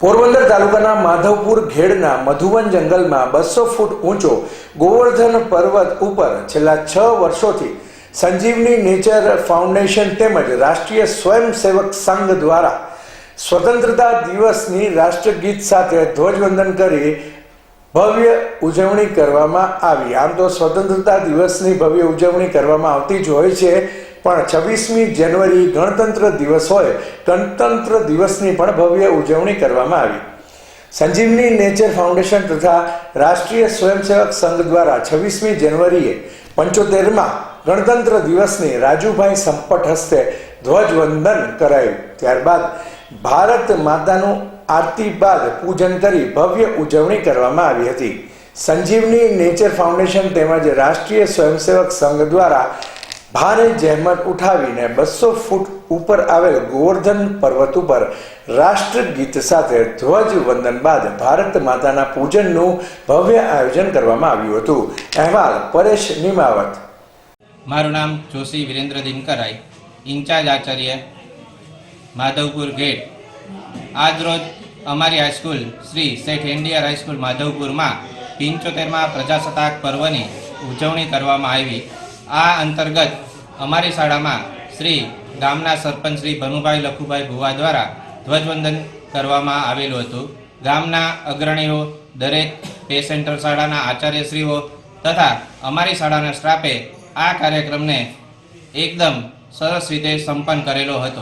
પોરબંદર તાલુકાના માધવપુર ઘેડના મધુવન જંગલમાં બસો ફૂટ ઊંચો ગોવર્ધન પર્વત ઉપર છેલ્લા છ વર્ષોથી સંજીવની નેચર ફાઉન્ડેશન તેમજ રાષ્ટ્રીય સ્વયંસેવક સંઘ દ્વારા સ્વતંત્રતા દિવસની રાષ્ટ્રગીત સાથે ધ્વજવંદન કરી ભવ્ય ઉજવણી કરવામાં આવી. આમ તો સ્વતંત્રતા દિવસની ભવ્ય ઉજવણી કરવામાં આવતી જ હોય છે. પણ છવ્વીસમી જાન્યુઆરી ગણતંત્ર દિવસ હોય, ગણતંત્ર દિવસની પણ ભવ્ય ઉજવણી કરવામાં આવી. સંજીવની નેચર ફાઉન્ડેશન તથા રાષ્ટ્રીય સ્વયંસેવક સંઘ દ્વારા છવ્વીસમી જાન્યુઆરીએ પંચોતેરમાં ગણતંત્ર દિવસની રાજુભાઈ સંપટ હસ્તે ધ્વજવંદન કરાયું. ત્યારબાદ ભારત માતાનું આરતી બાદ પૂજન કરી ભવ્ય ઉજવણી કરવામાં આવી હતી. સંજીવની નેચર ફાઉન્ડેશન તેમજ રાષ્ટ્રીય સ્વયંસેવક સંઘ દ્વારા ભારે જહેમત ઉઠાવીને બસો ફૂટ ઉપર આવેલ ગોવર્ધન પર્વત ઉપર રાષ્ટ્રગીત સાથે ધ્વજ વંદન બાદ ભારત માતાના પૂજનનું ભવ્ય આયોજન કરવામાં આવ્યું હતું. અહેવાલ પરેશ નિમાવત. મારું નામ જોશી વિરેન્દ્ર દિનકરાય ઇન્ચાર્જ આચાર્ય માધવપુર ગેટ. આજરોજ અમારી હાઈસ્કૂલ શ્રી શેઠ એનડીઆર હાઈસ્કૂલ માધવપુરમાં પંચોતેરમાં પ્રજાસત્તાક પર્વની ઉજવણી કરવામાં આવી. આ અંતર્ગત અમારી શાળામાં શ્રી ગામના સરપંચ શ્રી ભનુભાઈ લખુભાઈ ભુવા દ્વારા ધ્વજવંદન કરવામાં આવેલું હતું. ગામના અગ્રણીઓ, દરેક પેસેન્ટર શાળાના આચાર્યશ્રીઓ તથા અમારી શાળાના સ્ટાફે આ કાર્યક્રમને એકદમ સરસ રીતે સંપન્ન કરેલો હતો.